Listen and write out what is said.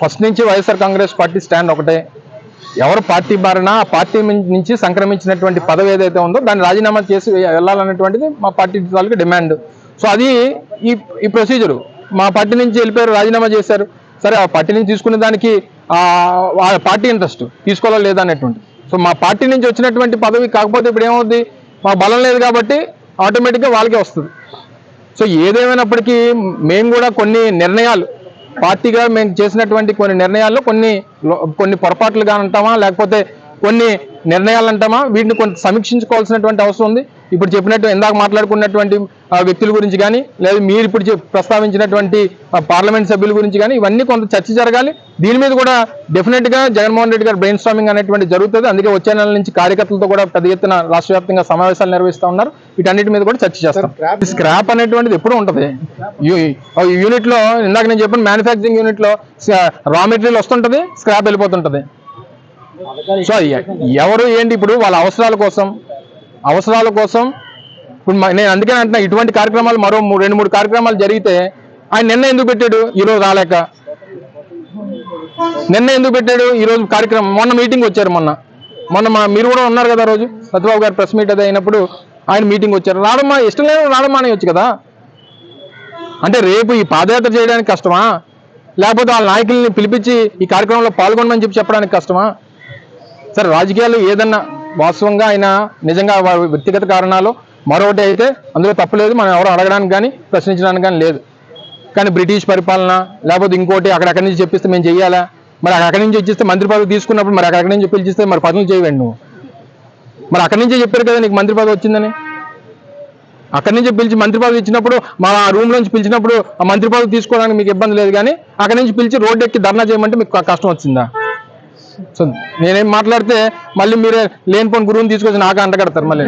First నుంచి YSR Congress party stand ఒకటే. ఎవరు పార్టీ బారినా ఆ పార్టీ నుంచి సంక్రమించినటువంటి పదవి ఏదైతే ఉందో దాన్ని రాజీనామా చేసి వెళ్ళాలన్నటువంటిది మా పార్టీ వాళ్ళకి డిమాండ్. సో అది ఈ ఈ ప్రొసీజరు. మా పార్టీ నుంచి వెళ్ళిపోయారు రాజీనామా చేశారు. సరే ఆ పార్టీ నుంచి తీసుకునే దానికి పార్టీ ఇంట్రెస్ట్ తీసుకోవాలా లేదా అనేటువంటి సో మా పార్టీ నుంచి వచ్చినటువంటి పదవి కాకపోతే ఇప్పుడు ఏమవుద్ది? మా బలం లేదు కాబట్టి ఆటోమేటిక్గా వాళ్ళకే వస్తుంది. సో ఏదేమైనప్పటికీ మేము కూడా కొన్ని నిర్ణయాలు పార్టీగా మేము చేసినటువంటి కొన్ని నిర్ణయాల్లో కొన్ని కొన్ని పొరపాట్లుగా అంటామా లేకపోతే కొన్ని నిర్ణయాలు అంటామా వీటిని కొంత సమీక్షించుకోవాల్సినటువంటి అవసరం ఉంది. ఇప్పుడు చెప్పినట్టు ఇందాక మాట్లాడుకున్నటువంటి వ్యక్తుల గురించి కానీ లేదా మీరు ఇప్పుడు ప్రస్తావించినటువంటి పార్లమెంట్ సభ్యుల గురించి కానీ ఇవన్నీ కొంత చర్చ జరగాలి. దీని మీద కూడా డెఫినెట్గా జగన్మోహన్ రెడ్డి గారు బ్రెయిన్ స్టామింగ్ అనేటువంటి జరుగుతుంది. అందుకే వచ్చే నెల నుంచి కార్యకర్తలతో కూడా పెద్ద ఎత్తున రాష్ట్ర వ్యాప్తంగా సమావేశాలు నిర్వహిస్తా ఉన్నారు. వీటన్నిటి మీద కూడా చర్చ చేస్తాం. స్క్రాప్ అనేటువంటిది ఎప్పుడు ఉంటుంది. యూనిట్లో ఇందాక నేను చెప్పిన మ్యానుఫ్యాక్చరింగ్ యూనిట్లో రా మెటీరియల్ వస్తుంటది స్క్రాప్ వెళ్ళిపోతుంటది. సో ఎవరు ఏంటి ఇప్పుడు వాళ్ళ అవసరాల కోసం? అవసరాల కోసం ఇప్పుడు నేను అందుకే అంటున్నా ఇటువంటి కార్యక్రమాలు మరో మూడు రెండు మూడు కార్యక్రమాలు జరిగితే ఆయన నిన్న ఎందుకు పెట్టాడు? ఈరోజు రాలేక. నిన్న ఎందుకు పెట్టాడు? ఈరోజు కార్యక్రమం మొన్న మీటింగ్ వచ్చారు మొన్న. మొన్న మా మీరు కూడా ఉన్నారు కదా రోజు సత్యబాబు గారు ప్రెస్ మీట్ అది అయినప్పుడు ఆయన మీటింగ్ వచ్చారు. రావడమ్మా ఇష్టం లేదు రావడమ్మా అనేయచ్చు కదా. అంటే రేపు ఈ పాదయాత్ర చేయడానికి కష్టమా? లేకపోతే వాళ్ళ నాయకుల్ని పిలిపించి ఈ కార్యక్రమంలో పాల్గొనమని చెప్పి చెప్పడానికి కష్టమా? సరే రాజకీయాలు ఏదన్నా వాస్తవంగా ఆయన నిజంగా వ్యక్తిగత కారణాలు మరొకటి అయితే అందులో తప్పులేదు మనం ఎవరు అడగడానికి కానీ ప్రశ్నించడానికి కానీ లేదు. కానీ బ్రిటిష్ పరిపాలన లేకపోతే ఇంకోటి అక్కడక్కడి నుంచి చెప్పిస్తే మేము చెయ్యాలా? మరి అక్కడి నుంచి వచ్చిస్తే మంత్రి పదవి తీసుకున్నప్పుడు మరి అక్కడి నుంచి పిలిచిస్తే మరి పనులు చేయవండి నువ్వు? మరి అక్కడి నుంచే చెప్పారు కదా నీకు మంత్రి పదవి వచ్చిందని? అక్కడి నుంచి పిలిచి మంత్రి పదవి ఇచ్చినప్పుడు మా రూమ్ నుంచి పిలిచినప్పుడు ఆ మంత్రి పదవి తీసుకోవడానికి మీకు ఇబ్బంది లేదు కానీ అక్కడి నుంచి పిలిచి రోడ్డు ఎక్కి ధర్నా చేయమంటే మీకు కష్టం వచ్చిందా? సో నేనేం మాట్లాడితే మళ్ళీ మీరే లేనిపోని గురువుని తీసుకొచ్చి నాకు అంటగడతారు మళ్ళీ.